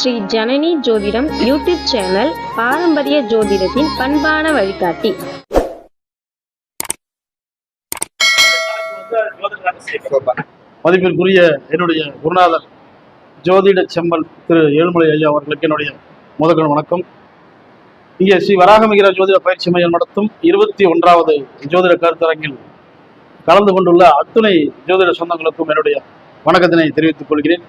ஸ்ரீ ஜனனி ஜோதிடம் YouTube channel பாரம்பரிய ஜோதிடத்தின் பண்பான வழிகாட்டி. மதிப்பிற்குரிய என்னுடைய குருநாதர் ஜோதிட செம்பல் திரு ஏழுமலை ஐயா அவர்களுக்கு என்னுடைய முதற்கண் வணக்கம். இங்கே ஸ்ரீ வராகமிகிற ஜோதிட பயிற்சி மையம் நடத்தும் இருபத்தி ஒன்றாவது ஜோதிட கருத்தரங்கில் கலந்து கொண்டுள்ள அத்துணை ஜோதிட சொந்தங்களுக்கும் என்னுடைய வணக்கத்தினை தெரிவித்துக் கொள்கிறேன்.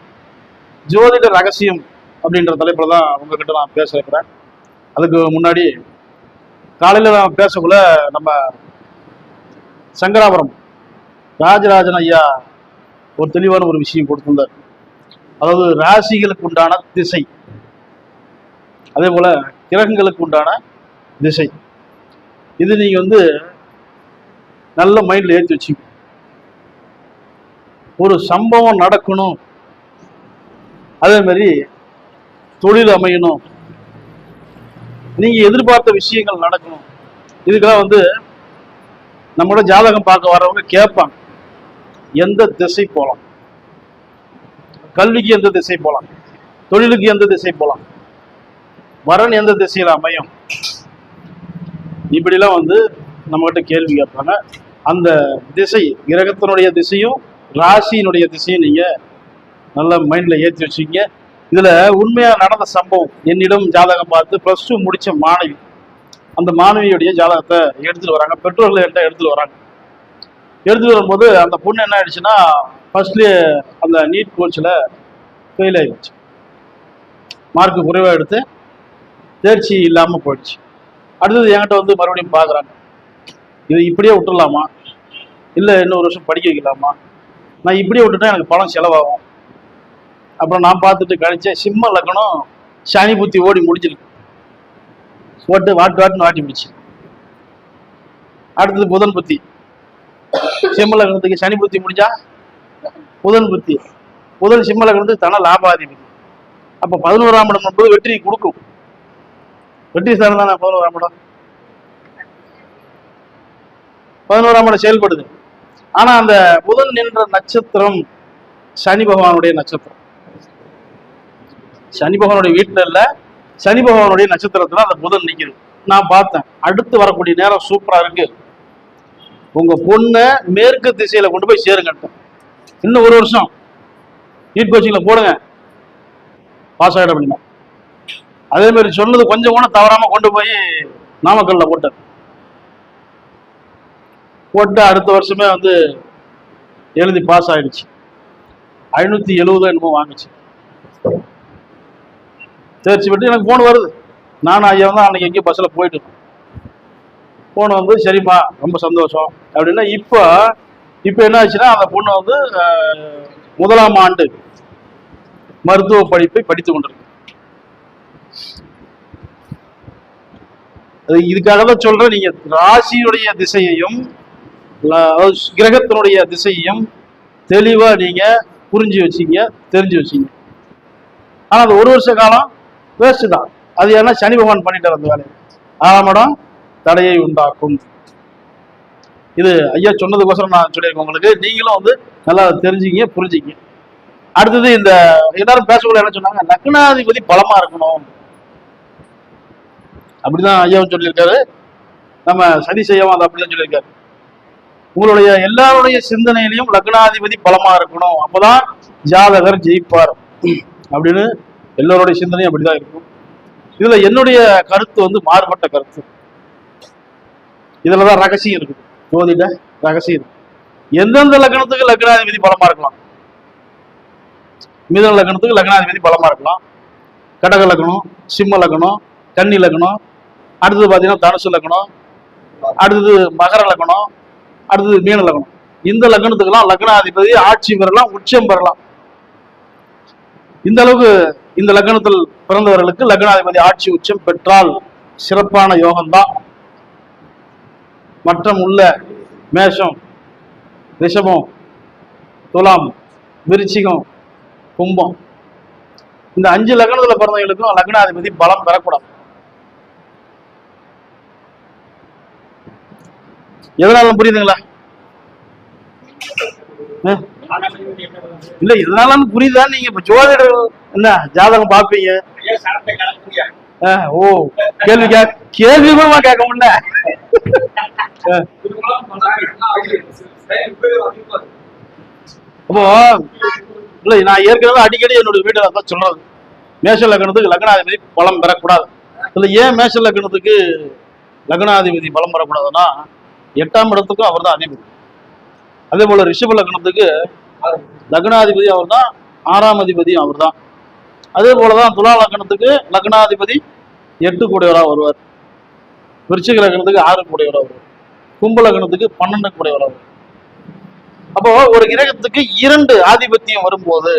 ஜோதிட ரகசியம் அப்படின்ற தலைப்பில் தான் உங்ககிட்ட நான் பேச இருக்கிறேன் அதுக்கு முன்னாடி காலையில் நான் பேசக்குள்ள நம்ம சங்கராபுரம் ராஜராஜன் ஐயா ஒரு தெளிவான ஒரு விஷயம் கொடுத்திருந்தார். அதாவது ராசிகளுக்கு உண்டான திசை. அதே போல கிரகங்களுக்கு உண்டான திசை. இது நீங்க வந்து நல்ல மைண்டில் ஏற்றி வச்சு ஒரு சம்பவம் நடக்கணும். அதே மாதிரி தொழில் அமையணும். நீங்கள் எதிர்பார்த்த விஷயங்கள் நடக்கணும். இதுக்கெல்லாம் வந்து நம்மளோட ஜாதகம் பார்க்க வரவங்க கேட்பாங்க. எந்த திசை போகலாம் கல்விக்கு எந்த திசை போகலாம் தொழிலுக்கு எந்த திசை போகலாம் வரன் எந்த திசையில் அமையும்? இப்படிலாம் வந்து நம்மகிட்ட கேள்வி கேட்பாங்க. அந்த திசை கிரகத்தினுடைய திசையும் ராசியினுடைய திசையும் நீங்கள் நல்ல மைண்டில் ஏற்றி வச்சுக்கீங்க. இதுல உண்மையா நடந்த சம்பவம். என்னிடம் ஜாதகம் பார்த்து ப்ளஸ் டூ முடிச்ச மாணவி. அந்த மாணவியுடைய ஜாதகத்தை எடுத்துட்டு வராங்க. பெற்றோர்கள் என்கிட்ட எடுத்துட்டு வராங்க. எடுத்துட்டு வரும்போது அந்த பொண்ணு என்ன ஆயிடுச்சுன்னா ஃபர்ஸ்ட்லேயே அந்த நீட் கோச்சில் ஃபெயில் ஆயிடுச்சு. மார்க் குறைவாக எடுத்து தேர்ச்சி இல்லாமல் போயிடுச்சு. அடுத்தது என்கிட்ட வந்து மறுபடியும் பார்க்குறாங்க இது இப்படியே விட்டுடலாமா இல்லை இன்னொரு வருஷம் படிக்க வைக்கலாமா? நான் இப்படியே விட்டுட்டா எனக்கு பணம் செலவாகும். அப்புறம் நான் பார்த்துட்டு கழிச்சேன். சிம்ம லக்கணம் சனி புத்தி ஓடி முடிச்சிருக்கு போட்டு வாட்டு வாட்டுன்னு வாட்டி முடிச்சு. அடுத்தது புதன் புத்தி. சிம்ம லக்னத்துக்கு சனி புத்தி முடிஞ்சா புதன் புத்தி. புதன் சிம்ம லக்னத்துக்கு தன லாபாதிபதி. அப்போ பதினோராம் இடம் என்பது வெற்றி கொடுக்கும். வெற்றி சார் தானே பதினோராம் இடம்? பதினோராம் இடம் செயல்படுது. ஆனா அந்த புதன் நின்ற நட்சத்திரம் சனி பகவானுடைய நட்சத்திரம். சனி பகவானுடைய வீட்டில் இல்லை சனி பகவானுடைய நட்சத்திரத்துல அந்த புதன் நிற்கிது நான் பார்த்தேன். அடுத்து வரக்கூடிய நேரம் சூப்பரா இருக்கு. உங்க பொண்ணை மேற்கு திசையில கொண்டு போய் சேருங்க இன்னும் ஒரு வருஷம். நீட் கோச்சிங்ல போடுங்க. பாஸ் ஆகிட அப்படின்னா. அதே மாதிரி சொன்னது கொஞ்சம் கூட தவறாம கொண்டு போய் நாமக்கல்ல போட்டார் போட்டு அடுத்த வருஷமே வந்து எழுதி பாஸ் ஆயிடுச்சு. ஐநூத்தி எழுபது என்னமோ வாங்குச்சு. தேர்ச்சி பெற்று எனக்கு ஃபோன் வருது. நானும் ஐயா தான் அன்னைக்கு எங்கேயும் பஸ்ஸில் போயிட்டு ஃபோன் வந்து சரிம்மா ரொம்ப சந்தோஷம் அப்படின்னா இப்போ இப்போ என்ன ஆச்சுன்னா அந்த பொண்ணு வந்து முதலாம் ஆண்டு மருத்துவ படிப்பை படித்து கொண்டிருக்கு. இதுக்காக தான் சொல்றேன். நீங்க ராசியுடைய திசையையும் கிரகத்தினுடைய திசையையும் தெளிவா நீங்க புரிஞ்சு வச்சீங்க தெரிஞ்சு வச்சீங்க. ஆனா அது ஒரு வருஷ காலம் வேஸ்ட் தான். அது ஏன்னா சனி பகவான் பண்ணிட்டார் அந்த வேலையை. ஆறாம் இடம் தடையை உண்டாக்கும். இது ஐயா சொன்னதுக்கோசரம் நான் சொல்லியிருக்கேன் உங்களுக்கு. நீங்களும் வந்து நல்லா தெரிஞ்சுங்க புரிஞ்சுங்க அடுத்தது இந்த எல்லாரும் பேசக்குள்ள என்ன சொன்னாங்க? லக்னாதிபதி பலமா இருக்கணும். அப்படிதான் ஐயாவும் சொல்லியிருக்காரு. நம்ம சதி செய்யவும் அது அப்படிதான் சொல்லியிருக்காரு. உங்களுடைய எல்லாருடைய சிந்தனையிலையும் லக்னாதிபதி பலமா இருக்கணும். அப்பதான் ஜாதகர் ஜெயிப்பார். அப்படின்னு எல்லோருடைய சிந்தனையும் அப்படிதான் இருக்கும். இதுல என்னுடைய கருத்து வந்து மாறுபட்ட கருத்து. இதுலதான் ரகசியம் இருக்குது. ஜோதிட ரகசியம். இருக்கு எந்தெந்த லக்னத்துக்கு லக்னாதிபதி பலமா இருக்கலாம்? மிதன லக்னத்துக்கு லக்னாதிபதி பலமா இருக்கலாம். கடக லக்னம் சிம்ம லக்னம் கன்னி லக்னம் அடுத்தது பார்த்தீங்கன்னா தனுசு லக்னம் அடுத்தது மகர லக்னம் அடுத்தது மீன லக்னம். இந்த லக்னத்துக்கெல்லாம் லக்னாதிபதி ஆட்சி பெறலாம் உச்சம் பெறலாம். இந்த அளவுக்கு இந்த லக்னத்தில் பிறந்தவர்களுக்கு லக்னாதிபதி ஆட்சி உச்சம் பெற்றால் சிறப்பான யோகம்தான். மற்றம் உள்ள மேஷம் ரிஷபம் துலாம் விருச்சிகம் கும்பம். இந்த அஞ்சு லக்னத்தில் பிறந்தவங்களுக்கும் லக்னாதிபதி பலம் பெறக்கூடாது. எதனால புரியுதுங்களா? இல்ல இதனால புரியுதா? நீங்க இப்ப ஜோதிடர் என்ன ஜாதகம் பாப்பீங்க ஆ, ஓ கேள்வி கேள்வி கூட கேட்க முடியல. அப்போ இல்ல நான் ஏற்கனவே அடிக்கடி என்னோட வீட்டுல தான் சொல்றது. மேஷ லக்னத்துக்கு லக்னாதிபதி பலம் பெறக்கூடாது. இதுல ஏன் மேஷ லக்னத்துக்கு லக்னாதிபதி பலம் பெறக்கூடாதுன்னா எட்டாம் இடத்துக்கும் அவர் தான் அதிபதி. அதே போல ரிஷப லக்னத்துக்கு லக்னாதிபதி அவர் தான் ஆறாம் அதிபதியும் அவர் தான் அதே போலதான் துலா லக்னத்துக்கு லக்னாதிபதி எட்டு கூடையவராக வருவார். விருச்சிக லக்னத்துக்கு ஆறு கூடையவராக வருவார். கும்ப லக்னத்துக்கு பன்னெண்டு கூடையவராக வருவார். அப்போ ஒரு கிரகத்துக்கு இரண்டு ஆதிபத்தியம் வரும்போது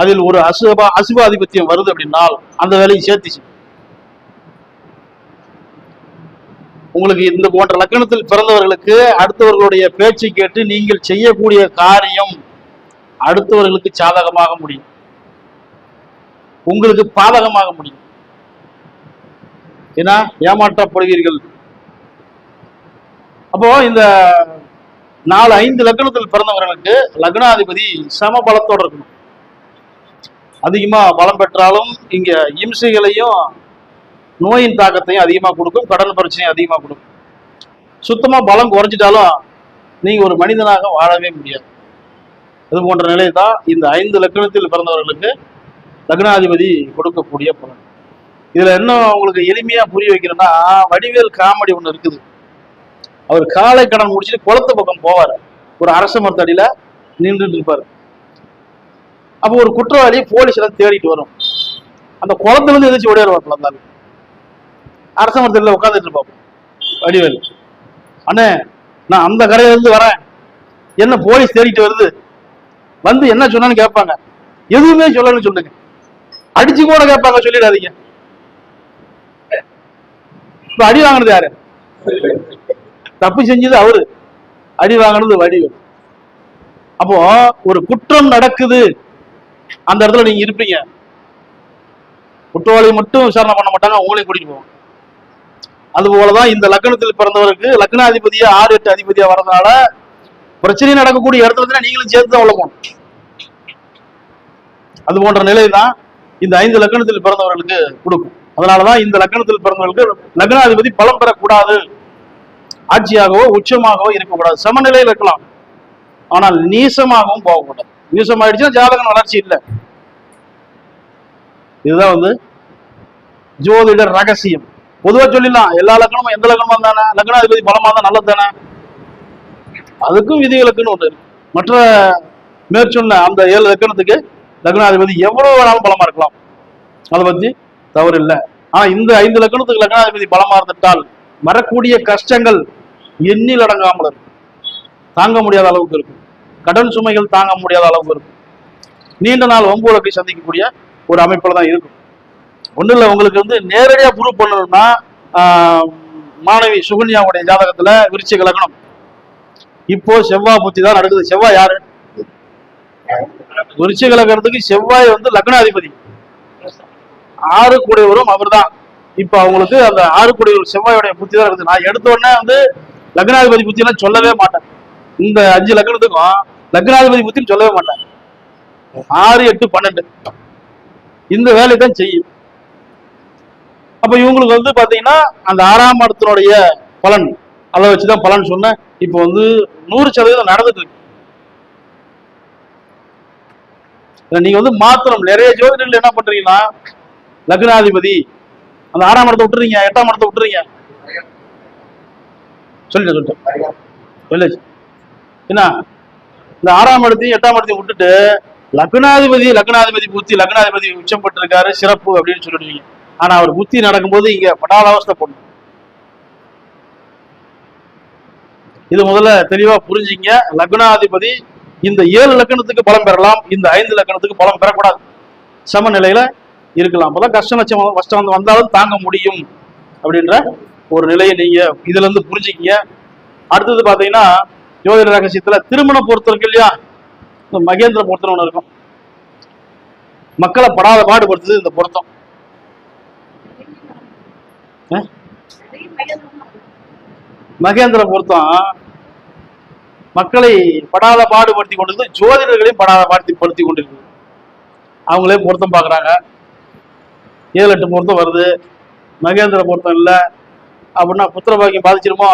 அதில் ஒரு அசுப அசுபாதிபத்தியம் வருது அப்படின்னால் அந்த வேலையை சேர்த்துச்சு. உங்களுக்கு இந்த போன்ற லக்கணத்தில் பிறந்தவர்களுக்கு அடுத்தவர்களுடைய பேச்சு கேட்டு நீங்கள் செய்யக்கூடிய காரியம் அடுத்தவர்களுக்கு சாதகமாக முடியும். உங்களுக்கு பாதகமாக முடியும். ஏன்னா ஏமாற்றப்படுவீர்கள். அப்போ இந்த நாலு ஐந்து லக்னத்தில் பிறந்தவர்களுக்கு லக்னாதிபதி சம பலத்தோடு இருக்கணும். அதிகமா பலம் பெற்றாலும் இங்க இம்சைகளையும் நோயின் தாக்கத்தையும் அதிகமா கொடுக்கும் கடன் பிரச்சனையும் அதிகமா கொடுக்கும். சுத்தமா பலம் குறைஞ்சிட்டாலும் நீங்க ஒரு மனிதனாக வாழவே முடியாது. இது போன்ற நிலை தான் இந்த ஐந்து லக்னத்தில் பிறந்தவர்களுக்கு லக்னாதிபதி கொடுக்கக்கூடிய பலன். இதுல என்ன அவங்களுக்கு எளிமையா புரிய வைக்கிறேன்னா வடிவேல் காமெடி ஒன்று இருக்குது. அவர் காலை கடன் முடிச்சுட்டு குளத்து பக்கம் போவார். ஒரு அரச மரத்தடியில நின்றுட்டு இருப்பார். அப்போ ஒரு குற்றவாளி போலீஸ் எல்லாம் தேடிட்டு வரும். அந்த குளத்துல இருந்து எதிர்த்து ஓடிடுவார் குழந்தாலும் அரச மரத்தில் உட்காந்துட்டு இருப்பான். வடிவேல். அண்ணே நான் அந்த கரையிலிருந்து வரேன். என்ன போலீஸ் தேடிட்டு வருது? வந்து என்ன சொன்னான்னு கேட்பாங்க. எதுவுமே சொல்லணும்னு சொல்லுங்க. அடிச்சு கூட கேட்பாங்க சொல்லிடாதீங்க. இப்ப அடி வாங்கினது யாரு? தப்பு செஞ்சது அவரு. அடி வாங்கினது வடிவேல். அப்போ ஒரு குற்றம் நடக்குது. அந்த இடத்துல நீங்க இருப்பீங்க. குற்றவாளி மட்டும் விசாரணை பண்ண மாட்டாங்க உங்களையும் கூட்டிட்டு போவாங்க. அது போலதான் இந்த லக்னத்தில் பிறந்தவருக்கு லக்னாதிபதியா ஆறு எட்டு அதிபதியா வரதுனால பிரச்சனை நடக்கக்கூடிய இடத்துல நீங்களும் சேர்த்து தான் உள்ள போகணும். அது போன்ற நிலை தான் இந்த ஐந்து லக்னத்தில் பிறந்தவர்களுக்கு கொடுக்கும். அதனாலதான் இந்த லக்னத்தில் பிறந்தவர்களுக்கு லக்னாதிபதி பலம் பெறக்கூடாது. ஆட்சியாகவோ உச்சமாகவோ இருக்கக்கூடாது. சமநிலையில் இருக்கலாம் ஆனால் நீசமாகவும் போகக்கூடாது. நீசமாயிடுச்சுன்னா ஜாதகம் வளர்ச்சி இல்லை. இதுதான் வந்து ஜோதிடர் ரகசியம். பொதுவா சொல்லிடலாம். எல்லா லக்னமும் எந்த லக்னமா தானே லக்னாதிபதி பலமா தான் நல்லது தானே? அதுக்கும் விதிவிலக்குன்னு ஒன்று மற்ற மேற்சொன்ன அந்த ஏழு லக்கணத்துக்கு லக்னாதிபதி எவ்வளவு வேணாலும் பலமா இருக்கலாம். அதை பத்தி தவறு இல்லை ஆனா இந்த ஐந்து லக்கணத்துக்கு லக்னாதிபதி பலமா இருந்துட்டால் வரக்கூடிய கஷ்டங்கள் எண்ணில் அடங்காமல் இருக்கும். தாங்க முடியாத அளவுக்கு இருக்கும். கடன் சுமைகள் தாங்க முடியாத அளவுக்கு இருக்கும். நீண்ட நாள் வம்புலக்கை சந்திக்கக்கூடிய ஒரு அமைப்புல தான் இருக்கும். ஒன்றும் இல்லை உங்களுக்கு வந்து நேரடியாக ப்ரூவ் பண்ணணும்னா மாணவி சுகன்யாவுடைய ஜாதகத்தில் விருச்சி கலக்கணும் இப்போ செவ்வாய் புத்தி தான் நடக்குது. செவ்வாய் யாரு? விருச்சி கலக்கிறதுக்கு செவ்வாய் வந்து லக்னாதிபதி. ஆறு கூடியவரும் அவர்தான். இப்போ அவங்களுக்கு அந்த ஆறு கூடியவர் செவ்வாயோடைய புத்தி தான் இருக்குது. நான் எடுத்த உடனே வந்து லக்னாதிபதி புத்திலாம் சொல்லவே மாட்டேன். இந்த அஞ்சு லக்னத்துக்கும் லக்னாதிபதி புத்தின்னு சொல்லவே மாட்டேன். ஆறு எட்டு பன்னெண்டு. இந்த வேலையை தான் செய்யும். அப்ப இவங்களுக்கு வந்து பாத்தீங்கன்னா அந்த ஆறாம் இடத்தினுடைய பலன் அதை வச்சுதான் பலன் சொன்னேன். இப்போ வந்து நூறு சதவீதம் நடந்துட்டு இருக்கு. நீங்க வந்து மாத்தணும். நிறைய ஜோதிடர்கள் என்ன பண்றீங்கன்னா லக்னாதிபதி அந்த ஆறாம் இடத்தை விட்டுறீங்க எட்டாம் இடத்தை விட்டுறீங்க. சொல்லிட்டு சொல்லிட்டு சொல்லிச்சு என்ன? இந்த ஆறாம் இடத்தையும் எட்டாம் இடத்தையும் விட்டுட்டு லக்னாதிபதி லக்னாதிபதி பூர்த்தி லக்னாதிபதி உச்சம் பட்டிருக்காரு சிறப்பு அப்படின்னு சொல்லிடுவீங்க. ஆனா அவர் புத்தி நடக்கும்போது இங்க படாத அவஸ்தை பொண்ணு இது முதல்ல தெளிவா புரிஞ்சுங்க. லக்னாதிபதி இந்த ஏழு லக்கணத்துக்கு பலம் பெறலாம் இந்த ஐந்து லக்கணத்துக்கு பலம் பெறக்கூடாது. சமநிலையில இருக்கலாம். அப்பதான் கஷ்டம் நச்சம் கஷ்டம் வந்து வந்தாலும் தாங்க முடியும் அப்படின்ற ஒரு நிலையை நீங்க இதுல இருந்து புரிஞ்சுக்கீங்க. அடுத்தது பாத்தீங்கன்னா ஜோதிட ரகசியத்துல திருமண பொருத்தம் இருக்கு இல்லையா? இந்த மகேந்திர பொருத்தம் ஒண்ணு இருக்கும். மக்களை படாத பாடுபடுத்துது இந்த பொருத்தம். மகேந்திர பொருத்தம் மக்களை படாத பாடுபடுத்தி கொண்டிருக்குது ஜோதிடர்களையும் படாத பாடுத்தி படுத்தி கொண்டிருக்குது அவங்களே பொருத்தம் பார்க்குறாங்க. ஏழு எட்டு பொருத்தம் வருது. மகேந்திர பொருத்தம் இல்லை. அப்படின்னா புத்திர பாக்கியம் பாதிச்சிருமோ?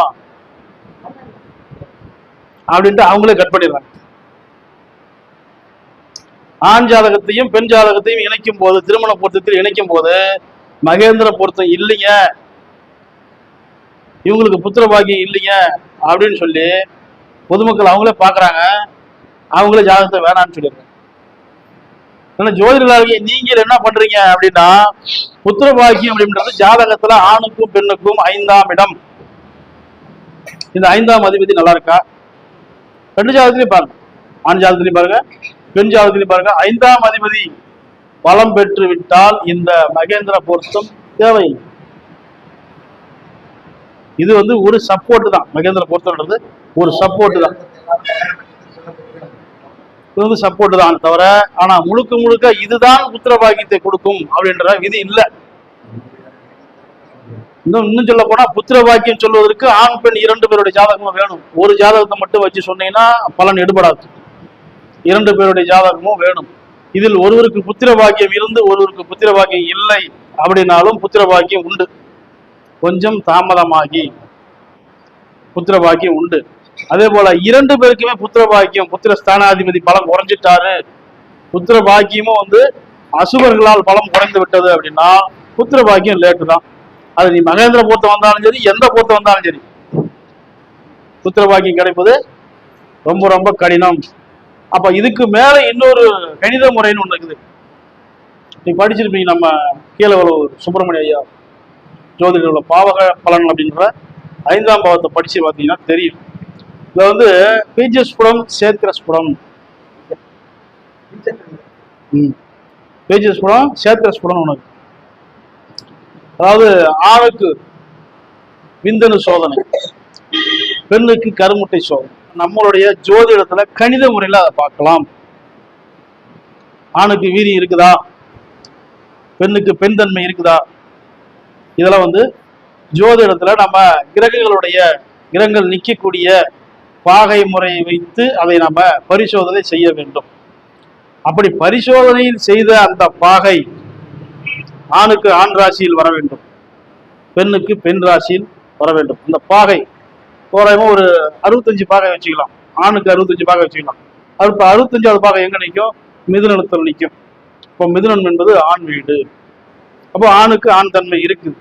அப்படின்ட்டு அவங்களே கட் பண்ணிடுறாங்க. ஆண் ஜாதகத்தையும் பெண் ஜாதகத்தையும் இணைக்கும் போது திருமண பொருத்தத்தில் இணைக்கும் போது மகேந்திர பொருத்தம் இல்லைங்க. இவங்களுக்கு புத்திர பாக்கியம் இல்லைங்க அப்படின்னு சொல்லி பொதுமக்கள் அவங்களே பார்க்குறாங்க அவங்களே ஜாதகத்தை வேணாம்னு சொல்லிடுறாங்க. ஆனா ஜோதிடர்களாகிய நீங்கள் என்ன பண்றீங்க அப்படின்னா புத்திர பாக்கியம் அப்படின்றது ஜாதகத்துல ஆணுக்கும் பெண்ணுக்கும் ஐந்தாம் இடம். இந்த ஐந்தாம் அதிபதி நல்லா இருக்கா? ரெண்டு ஜாதகத்திலையும் பாருங்க. ஆண் ஜாதகத்திலையும் பாருங்க பெண் ஜாதகத்திலையும் பாருங்க. ஐந்தாம் அதிபதி பலம் பெற்று விட்டால் இந்த மகேந்திர பொருத்தம் தேவை இது வந்து ஒரு சப்போர்ட் தான். மகேந்திர பொருத்தம்ன்றது ஒரு சப்போர்ட் தான். இது வந்து சப்போர்ட் தான் தவிர ஆனா முழுக்க முழுக்க இதுதான் புத்திரபாகியத்தை கொடுக்கும் அப்படின்ற விதி இல்லை. இன்னும் இன்னும் சொல்ல போனா புத்திர பாக்கியம் சொல்வதற்கு ஆண் பெண் இரண்டு பேருடைய ஜாதகமும் வேணும். ஒரு ஜாதகத்தை மட்டும் வச்சு சொன்னீங்கன்னா பலன் எடுபடாது. இரண்டு பேருடைய ஜாதகமும் வேணும். இதில் ஒருவருக்கு புத்திர பாக்கியம் இருந்து ஒருவருக்கு புத்திர பாக்கியம் இல்லை அப்படின்னாலும் புத்திர பாக்கியம் உண்டு. கொஞ்சம் தாமதமாகி புத்திர பாக்கியம் உண்டு. அதே போல இரண்டு பேருக்குமே புத்திர பாக்கியம் புத்திர ஸ்தானாதிபதி பலம் குறைஞ்சிட்டாரு. புத்திர பாக்கியமும் வந்து அசுவர்களால் பலம் குறைந்து விட்டது அப்படின்னா புத்திர பாக்கியம் லேட்டு தான். அது நீ மகேந்திர பொருத்தம் வந்தாலும் சரி எந்த பொருத்தம் வந்தாலும் சரி புத்திர பாக்கியம் கிடைப்பது ரொம்ப ரொம்ப கடினம். அப்ப இதுக்கு மேல இன்னொரு கணித முறைன்னு ஒண்ணு இருக்குது. நீ படிச்சிருப்பீங்க நம்ம கீழே ஒரு சுப்பிரமணிய ஐயா ஜோதிடர் உள்ள பாவக பலன் அப்படின்ற ஐந்தாம் பாவத்தை படிச்சு பார்த்தீங்கன்னா தெரியும். இதுல வந்து பீஜஸ்புடம் சேத்திரஸ்புடம் ம். பீஜஸ்புடம் சேத்திரஸ்புடம் ஒன்று அதாவது ஆணுக்கு விந்தணு சோதனை பெண்ணுக்கு கருமுட்டை சோதனை. நம்மளுடைய ஜோதிடத்துல கணித முறையில அதை பார்க்கலாம். ஆணுக்கு வீரியம் இருக்குதா? பெண்ணுக்கு பெண் தன்மை இருக்குதா? இதெல்லாம் வந்து ஜோதிடத்துல நம்ம கிரகங்களுடைய கிரகங்கள் நிற்கக்கூடிய பாகை முறையை வைத்து அதை நம்ம பரிசோதனை செய்ய வேண்டும். அப்படி பரிசோதனையில் செய்த அந்த பாகை ஆணுக்கு ஆண் ராசியில் வர வேண்டும். பெண்ணுக்கு பெண் ராசியில் வர வேண்டும். அந்த பாகை தோராயமா ஒரு அறுபத்தஞ்சு பாகை வச்சுக்கலாம். ஆணுக்கு அறுபத்தஞ்சு பாகை வச்சுக்கலாம். அது இப்போ அறுபத்தஞ்சாவது பாகை எங்க நிற்கும் மிதுனத்தில் நிற்கும் இப்போ மிதுனம் என்பது ஆண் வீடு. அப்போ ஆணுக்கு ஆண் தன்மை இருக்குது.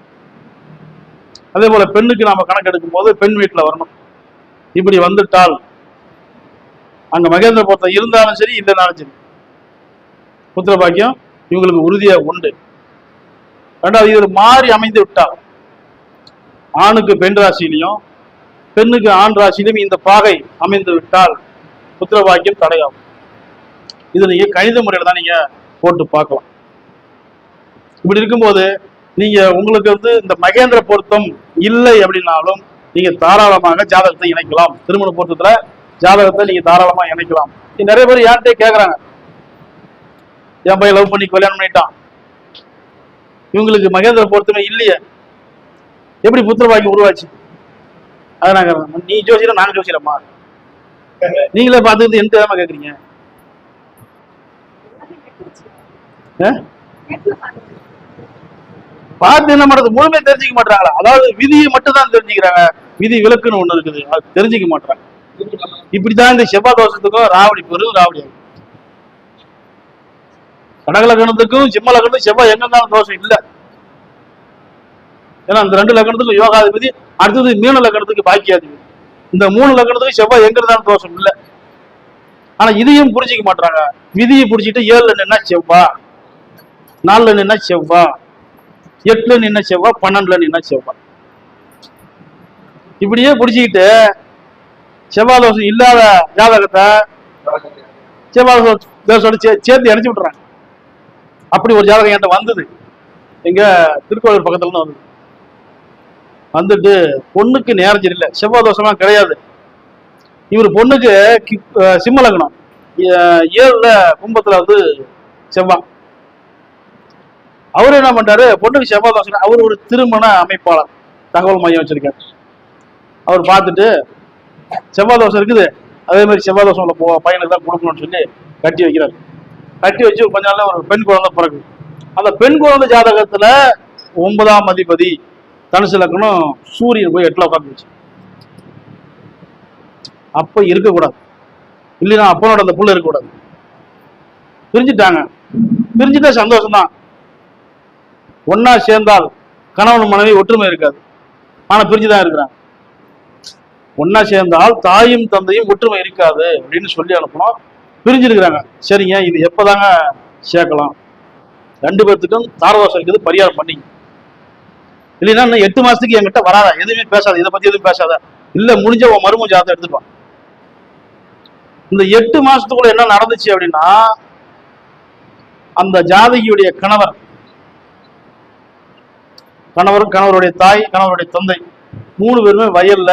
அதே போல பெண்ணுக்கு நாம கணக்கெடுக்கும் போது பெண் வீட்டில் வரணும். இப்படி வந்துட்டால் அங்க மகேந்திர பொருத்தம் இருந்தாலும் சரி இல்லைனாலும் சரி. புத்திர பாக்கியம் இவங்களுக்கு உறுதியா உண்டு. ரெண்டாவது இது மாறி அமைந்து விட்டால் ஆணுக்கு பெண் ராசியிலையும் பெண்ணுக்கு ஆண் ராசியிலும் இந்த பாகை அமைந்து விட்டால் புத்திரவாக்கியம் தடையாகும். இது நீங்க கணித முறையில தான் நீங்க போட்டு பார்க்கலாம். இப்படி இருக்கும்போது நீங்க உங்களுக்கு வந்து இந்த மகேந்திர பொருத்தம் இல்லை அப்படின்னாலும் நீங்க தாராளமாக ஜாதகத்தை இணைக்கலாம். திருமண பொருத்தத்துல ஜாதகத்தை நீங்க தாராளமா இணைக்கலாம். நிறைய பேர் யார்கிட்டயே கேக்குறாங்க. என் பையன் லவ் பண்ணி கல்யாணம் பண்ணிட்டான். இவங்களுக்கு மகேந்திர பொருத்தமே இல்லையே. எப்படி புத்திரவாக்கியம் உருவாச்சு? அதை நாங்க நீ ஜோசியம் நாங்க ஜோசியரம்மா? நீங்களே பார்த்துக்கிட்டு எந்த விதமாக கேக்குறீங்க. பார்த்து என்ன பண்றது? முழுமையை தெரிஞ்சுக்க மாட்டாங்களா அதாவது விதியை மட்டும் தான் தெரிஞ்சுக்கிறாங்க. விதி விலக்குன்னு ஒண்ணு இருக்குது. அது தெரிஞ்சுக்க மாட்டாங்க இப்படிதான் இந்த செவ்வாய் தோஷத்துக்கும் ராவடி பெரும் ராவடி கடகலகணத்துக்கும் கடக சிம்ம லக்னத்துக்கும் செவ்வாய் எங்க இருந்தாலும் தோஷம் இல்ல. ஏன்னா அந்த ரெண்டு லக்னத்துக்கும் யோகாதிபதி அடுத்தது மீன லக்னத்துக்கு பாக்கியாதிபதி. இந்த மூணு லக்னத்துக்கும் செவ்வாய் எங்க இருந்தாலும் தோஷம் இல்லை. ஆனா இதையும் புரிஞ்சிக்க மாட்டாங்க விதியை புடிச்சிட்டு ஏழுல நின்னா செவ்வா நாலுல நின்னா செவ்வா எட்டுல நின்னா செவ்வா பன்னெண்டுல நின்னா செவ்வா. இப்படியே புடிச்சுக்கிட்டு செவ்வாய் தோஷம் இல்லாத ஜாதகத்தை செவ்வாய் தோஷ- சே சேர்த்து இணைச்சு விட்டுறாங்க. அப்படி ஒரு ஜாதகம் என்கிட்ட வந்தது. எங்க திருக்கோவில் பக்கத்துல வந்தது வந்துட்டு பொண்ணுக்கு நேரம் சரியில்லை. செவ்வாய் தோஷமா கிடையாது. இவர் பொண்ணுக்கு கி- சிம்ம லக்னம். ஏழுல கும்பத்துல வந்து செவ்வாய். அவர் என்ன பண்றாரு? பொண்ணுக்கு செவ்வாய் தோஷம் அவர் ஒரு திருமண அமைப்பாளர். தகவல் மையம் வச்சிருக்காரு. அவர் பார்த்துட்டு செவ்வாய் தோஷம் இருக்குது. அதே மாதிரி செவ்வாய் தோஷம் உள்ள போ பையனுக்கு தான் கொடுக்கணும்னு சொல்லி கட்டி வைக்கிறாரு. கட்டி வச்சு கொஞ்ச நாள்ல ஒரு பெண் குழந்தை பிறகு அந்த பெண் குழந்தை ஜாதகத்துல ஒன்பதாம் அதிபதி. தனுசு லக்னம் சூரியன் போய் எட்டில் உட்காந்துச்சு அப்போ இருக்கக்கூடாது. இல்லைன்னா அப்பனோட அந்த புள்ள இருக்கக்கூடாது. பிரிஞ்சுட்டாங்க. பிரிஞ்சுட்டா சந்தோஷம்தான். ஒன்னா சேர்ந்தால் கணவன் மனைவி ஒற்றுமை இருக்காது. ஆனா பிரிஞ்சுதான் இருக்கிறாங்க. ஒன்னா சேர்ந்தால் தாயும் தந்தையும் ஒற்றுமை இருக்காது அப்படின்னு சொல்லி அனுப்பணும் பிரிஞ்சிருக்கிறாங்க. சரிங்க இது எப்போதாங்க சேர்க்கலாம்? ரெண்டு பேர்த்துக்கும் தாரதோஷம் இருக்குது பரிகாரம் பண்ணிங்க. இல்லைன்னா இன்னும் எட்டு மாசத்துக்கு என்கிட்ட வராத எதுவுமே பேசாத இதை பத்தி எதுவும் பேசாத. இல்ல முடிஞ்ச உன் மரும ஜாதகம் எடுத்துப்பான். இந்த எட்டு மாசத்துக்குள்ள என்ன நடந்துச்சு அப்படின்னா அந்த ஜாதகியுடைய கணவர் கணவர் கணவருடைய தாய் கணவருடைய தந்தை மூணு பேருமே வயல்ல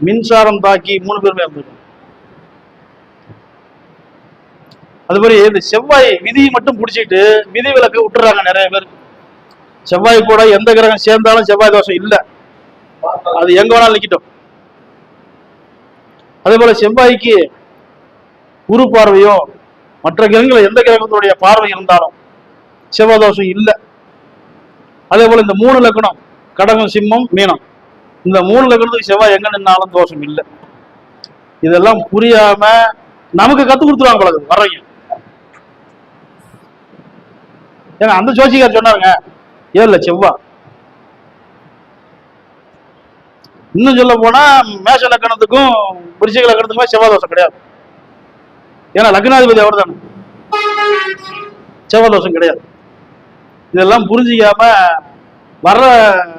மின்சாரம் தாக்கி மூணு பேருமே இருந்திருக்கும் அது மாதிரி இந்த செவ்வாய் விதியை மட்டும் பிடிச்சிட்டு விதி விலக்கு விட்டுறாங்க நிறைய பேர். செவ்வாய் கூட எந்த கிரகம் சேர்ந்தாலும் செவ்வாய் தோஷம் இல்லை. அது எங்க வேணாலும் நிக்கட்டும். அதே போல செவ்வாய்க்கு குரு பார்வையோ மற்ற கிரகங்கள் எந்த கிரகத்தினுடைய பார்வை இருந்தாலும் செவ்வாய் தோஷம் இல்லை. அதே போல இந்த மூணு லக்கணம் கடகம் சிம்மம் மீனம். இந்த மூணு லக்கணத்துக்கு செவ்வாய் எங்க நின்னாலும் தோஷம் இல்லை. இதெல்லாம் புரியாம நமக்கு கத்து கொடுத்துருவாங்க பழகு வர்றவங்க. ஏன்னா அந்த ஜோசிகார் சொன்னாருங்க ஏழுல செவ்வாய் இன்னும் சொல்ல போனா மேஷ லக்கணத்துக்கும் விருச்சிக லக்கணத்துக்குமே செவ்வாய் தோஷம் கிடையாது. ஏன்னா லக்னாதிபதி அவர் தானே செவ்வாய் தோஷம் கிடையாது. இதெல்லாம் புரிஞ்சிக்காம வர்ற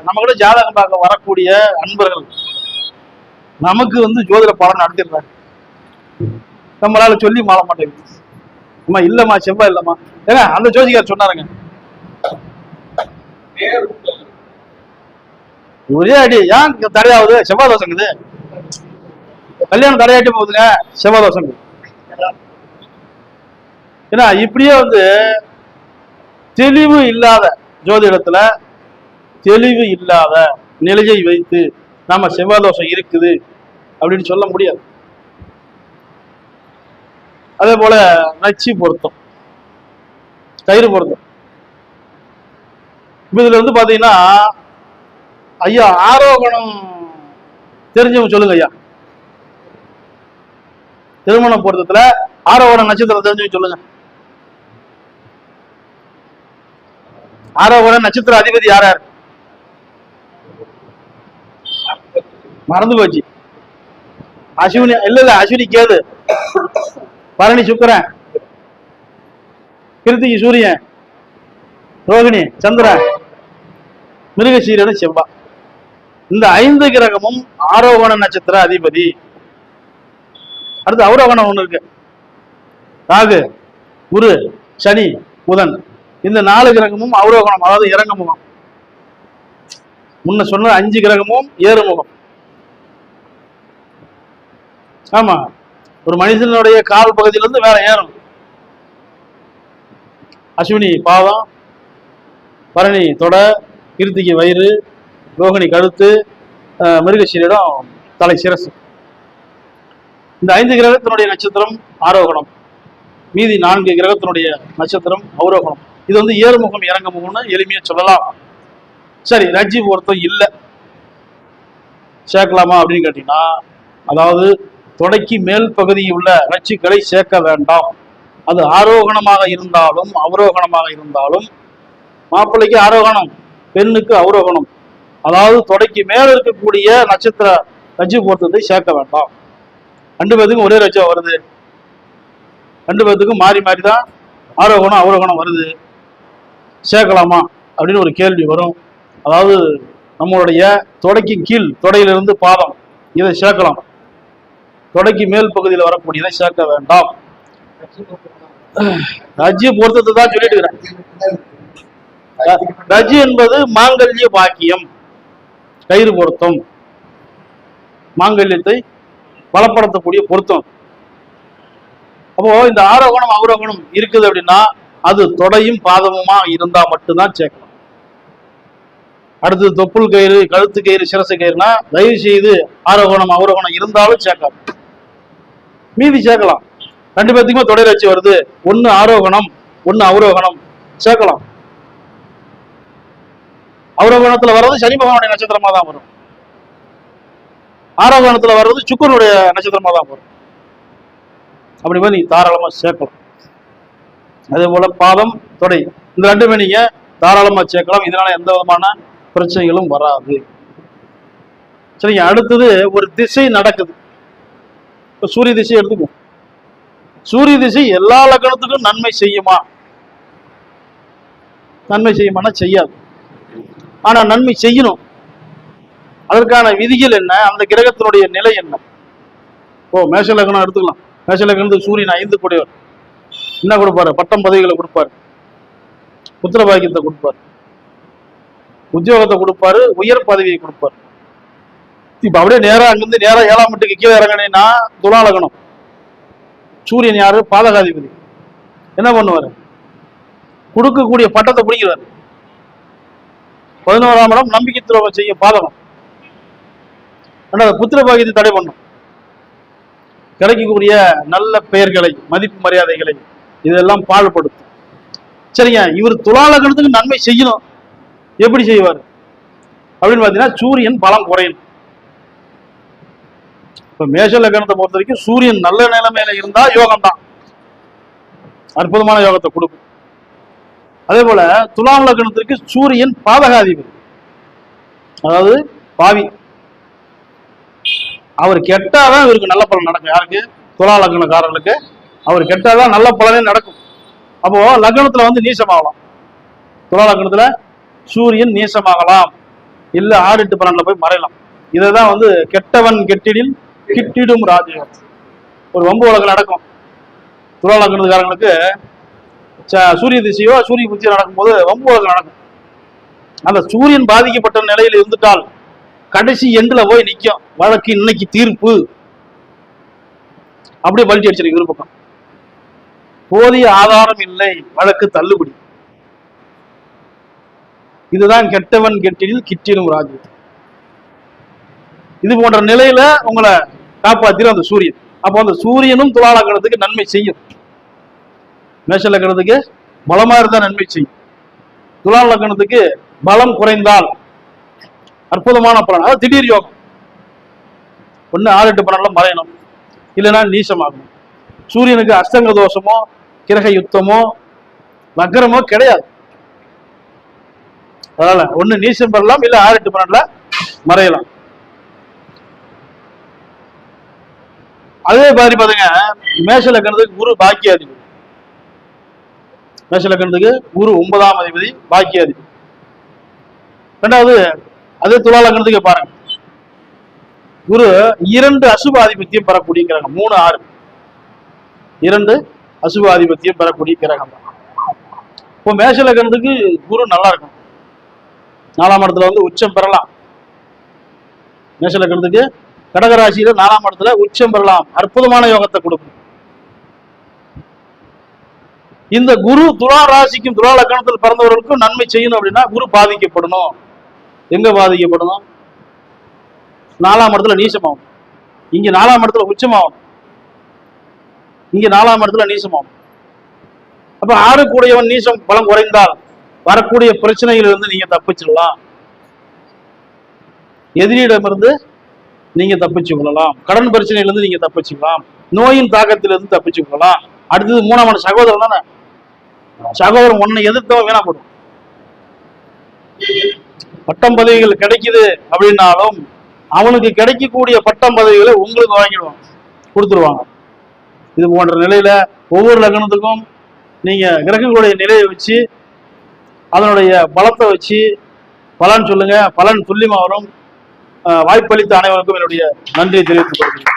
நம்ம கூட ஜாதகம் பார்க்க வரக்கூடிய அன்பர்கள் நமக்கு வந்து ஜோதிட பலன் நடத்திடுறாங்க. நம்மளால சொல்லி மாற மாட்டேங்குது. அம்மா இல்லம்மா செவ்வாய் இல்லம்மா. ஏன்னா அந்த ஜோதிகார் சொன்னாருங்க. ஒரே அடி. ஏன் தடையாவது செவ்வாய் இது கல்யாணம் தடையாட்டி போகுதுங்க. செவ்வாய் ஏன்னா இப்படியே வந்து தெளிவு இல்லாத ஜோதிடத்துல தெளிவு இல்லாத நிலையை வைத்து நாம செவ்வாய் தோஷம் இருக்குது அப்படின்னு சொல்ல முடியாது. அதே போல நச்சு பொருத்தம் கயிறு பொருத்தம். இதுல வந்து பாத்தீங்கன்னா ஐயா ஆரோகணம் தெரிஞ்சவங்க சொல்லுங்க ஐயா. திருமண பொருத்தத்துல ஆரோகணம் நட்சத்திரம் தெரிஞ்சவங்க சொல்லுங்க. ஆரோகணம் நட்சத்திர அதிபதி யார் யார்? மறந்து போச்சு. அஸ்வினி இல்ல இல்ல அஸ்வினி கேது. பரணி சுக்கரன். கிருத்திகி சூரியன். ரோகிணி சந்திரன். மிருகசீரன் செவ்வா. இந்த ஐந்து கிரகமும் ஆரோகண நட்சத்திர அதிபதி. அடுத்து அவரோகணம் ஒண்ணு இருக்கு. ராகு குரு சனி புதன். இந்த நாலு கிரகமும் அவரோகணம் அதாவது இறங்க முகம். முன்ன சொன்ன அஞ்சு கிரகமும் ஏறுமுகம் ஆமா ஒரு மனிதனுடைய கால் பகுதியிலிருந்து வேற ஏறும். அஸ்வினி பாதம் பரணி தொட கீர்த்திக்கு வயிறு ரோகிணி கழுத்து மிருகசீரிடம் தலை சிரசு. இந்த ஐந்து கிரகத்தினுடைய நட்சத்திரம் ஆரோகணம். மீதி நான்கு கிரகத்தினுடைய நட்சத்திரம் அவரோகணம். இது வந்து ஏறுமுகம் இறங்குமுகம்னு எளிமையா சொல்லலாம். சரி ரஜ்ஜி பொருத்தம் இல்லை. சேர்க்கலாமா அப்படின்னு கேட்டீங்கன்னா அதாவது தொடைக்கு மேல் பகுதியில் உள்ள ரட்சிகளை சேர்க்க வேண்டாம். அது ஆரோகணமாக இருந்தாலும் அவரோகணமாக இருந்தாலும் மாப்பிள்ளைக்கு ஆரோகணம். பெண்ணுக்கு அவரோகணம் அதாவது தொடைக்கு மேல இருக்கக்கூடிய நட்சத்திர ரஜு பொருத்தத்தை சேர்க்க வேண்டாம். ரெண்டு பேத்துக்கும் ஒரே ரஜம் வருது. ரெண்டு பேத்துக்கும் மாறி மாறி தான் ஆரோகணம் அவரோகணம் வருது. சேர்க்கலாமா? அப்படின்னு ஒரு கேள்வி வரும். அதாவது நம்மளுடைய தொடைக்கு கீழ் தொடையிலிருந்து பாதம் இதை சேர்க்கலாம். தொடைக்கு மேல் பகுதியில் வரக்கூடியதை சேர்க்க வேண்டாம். ரஜ்ஜி பொருத்தத்தை தான் சொல்லிட்டு இருக்கிறேன். ரஜு என்பது மாங்கல்ய பாக்கியம் கயிறு பொருத்தம். மாங்கல்யத்தை பலப்படுத்தக்கூடிய பொருத்தம். அப்போ இந்த ஆரோகணம் அவரோகணம் இருக்குது அப்படின்னா அது தொடையும் பாதமுமா இருந்தா மட்டும்தான் சேர்க்கணும் அடுத்து தொப்புள் கயிறு கழுத்து கயிறு சிரசு கயிறுனா தயவு செய்து ஆரோகணம் அவரோகணம் இருந்தாலும் சேர்க்கலாம். மீதி சேர்க்கலாம். ரெண்டு பேர்த்துக்குமே தொடர் வச்சு வருது. ஒன்று ஆரோகணம் ஒன்று அவரோகணம். சேர்க்கலாம். அவரோகணத்துல வர்றது சனி பகவானுடைய நட்சத்திரமா தான் வரும். ஆரோகணத்துல வர்றது சுக்கரனுடைய நட்சத்திரமா தான் வரும். அப்படி போய் நீங்க தாராளமா சேர்க்கலாம் அதே போல பாதம் தொடை இந்த ரெண்டுமே நீங்க தாராளமா சேர்க்கலாம். இதனால எந்த விதமான பிரச்சனைகளும் வராது. சரிங்க அடுத்தது ஒரு திசை நடக்குது. இப்போ சூரிய திசை எடுத்துக்கும் சூரிய திசை எல்லா லக்னத்துக்கும் நன்மை செய்யுமா? நன்மை செய்யுமானா செய்யாது. ஆனா நன்மை செய்யணும். அதற்கான விதிகள் என்ன? அந்த கிரகத்தினுடைய நிலை என்ன? ஓ மேஷ லக்னம் எடுத்துக்கலாம். மேஷ சூரியன் ஐந்து கூடியவர் என்ன கொடுப்பாரு? பட்டம் பதவிகளை கொடுப்பாரு. புத்திரபாக்கியத்தை கொடுப்பாரு. உத்தியோகத்தை கொடுப்பாரு. உயர் பதவியை கொடுப்பாரு. இப்ப அப்படியே நேரா அங்கிருந்து நேரா ஏழாம் வீட்டுக்கு கீழே இறங்கினேன்னா துலாலகணம் சூரியன் யாரு? பாதகாதிபதி. என்ன பண்ணுவாரு? கொடுக்கக்கூடிய பட்டத்தை பிடிக்கிறாரு. பதினோராம் இடம் நம்பிக்கை துரோகம் செய்ய பாதகம். ரெண்டாவது புத்திர பாகியத்தை தடை பண்ணும். கிடைக்கக்கூடிய நல்ல பெயர்களை மதிப்பு மரியாதைகளை இதெல்லாம் பாழ்படுத்தும். சரிங்க? இவர் துலாலகணத்துக்கு நன்மை செய்யணும். எப்படி செய்வார்? அப்படின்னு பார்த்தீங்கன்னா சூரியன் பலம் குறையும் இப்ப மேஷ லக்னத்தை பொறுத்த வரைக்கும் சூரியன் நல்ல நிலைமையில இருந்தா யோகம் தான் அற்புதமான யோகத்தை கொடுக்கும். அதே போல துலாம் லக்னத்திற்கு சூரியன் பாதகாதிபதி. அதாவது பாவி. அவர் கெட்டாதான் இவருக்கு நல்ல பலன் நடக்கும். யாருக்கு? துலா லக்னக்காரர்களுக்கு அவர் கெட்டாதான் நல்ல பலனே நடக்கும். அப்போ லக்னத்துல வந்து நீசமாகலாம். துலா லக்னத்துல சூரியன் நீசமாகலாம். இல்ல ஆடிட்டு பலன்ல போய் மறையலாம். இதைதான் வந்து கெட்டவன் கெட்டிடில் கிட்டிடும் ராஜ்யம். ஒரு வம்பு உலகம் நடக்கும். துலா லக்னத்துக்காரங்களுக்கு சூரிய திசையோ சூரிய புத்தியோ நடக்கும்போது வம்பு உலகம் நடக்கும். அந்த சூரியன் பாதிக்கப்பட்ட நிலையில் இருந்துட்டால் கடைசி எண்டுல போய் நிக்கும். வழக்கு இன்னைக்கு தீர்ப்பு. அப்படியே பல்ட்டி அடிச்சிருக்கு இரு பக்கம். போதிய ஆதாரம் இல்லை. வழக்கு தள்ளுபடி. இதுதான் கெட்டவன் கெட்டிடில் கிட்டிடும் ராஜு இது போன்ற நிலையில உங்களை காப்பாத்திரும் அந்த சூரியன். அப்போ அந்த சூரியனும் துலாலக்கணத்துக்கு நன்மை செய்யும். மேஷ லக்கணத்துக்கு பலமா இருந்தா நன்மை செய்யும் துலா லக்கணத்துக்கு பலம் குறைந்தால் அற்புதமான பலன். அதாவது திடீர் யோகம். ஒண்ணு ஆறு எட்டு பலன்ல மறையணும். இல்லைன்னா நீசமாகணும் சூரியனுக்கு அஸ்தங்க தோஷமோ கிரக யுத்தமோ வக்கரமோ கிடையாது. அதனால ஒண்ணு நீசம் பெறலாம் இல்ல ஆறு எட்டு பன்னெண்டுல மறையலாம். அதே மாதிரி பாருங்க மேஷ லக்கணத்துக்கு குரு பாக்கியாதிபதி. மேஷ மேஷலக்கணத்துக்கு குரு ஒன்பதாம் அதிபதி பாக்கியாதிபதி ரெண்டாவது அதே துலா லக்னத்துக்கு பாருங்க. குரு இரண்டு அசுப ஆதிபத்தியம் பெறக்கூடிய கிரகம் மூணு ஆறு. இரண்டு அசுப ஆதிபத்தியம் பெறக்கூடிய கிரகம். தான் இப்போ மேஷ லக்னத்துக்கு குரு நல்லா இருக்கும் நாலாம் இடத்துல வந்து உச்சம் பெறலாம். மேஷ லக்னத்துக்கு கடகராசியில நாலாம் இடத்துல உச்சம் பெறலாம். அற்புதமான யோகத்தை கொடுக்கும் இந்த குரு துலா ராசிக்கும் துலா லக்னத்தில் பிறந்தவர்களுக்கும் நன்மை செய்யணும் அப்படின்னா குரு பாதிக்கப்படணும். எங்க பாதிக்கப்படணும்? நாலாம் இடத்துல நீசமாகும். இங்க நாலாம் இடத்துல உச்சமாகும். இங்க நாலாம் இடத்துல நீசமாகும். அப்ப ஆறு கூடியவன் நீசம் பலம் குறைந்தால் வரக்கூடிய பிரச்சனைகளிலிருந்து நீங்க தப்பிச்சிடலாம். எதிரியிடமிருந்து நீங்க தப்பிச்சு கொள்ளலாம். கடன் பிரச்சனையிலிருந்து நீங்க தப்பிச்சுக்கலாம். நோயின் தாக்கத்திலிருந்து தப்பிச்சு கொள்ளலாம். அடுத்தது மூணாம் சகோதரன் தானே? சகோதரன் உன்னை எதிர்த்தவன் வீணா போடும் பட்டம் பதவிகள் கிடைக்குது அப்படின்னாலும் அவனுக்கு கிடைக்கக்கூடிய பட்டம் பதவிகளை உங்களுக்கு வாங்கிடுவாங்க கொடுத்துருவாங்க. இது போன்ற நிலையில ஒவ்வொரு லக்னத்துக்கும் நீங்க கிரகங்களுடைய நிலையை வச்சு அதனுடைய பலத்தை வச்சு பலன் சொல்லுங்க. பலன் துல்லியமா வரும். வாய்ப்பளித்த அனைவருக்கும் என்னுடைய நன்றியை தெரிவித்துக் கொள்கிறேன்.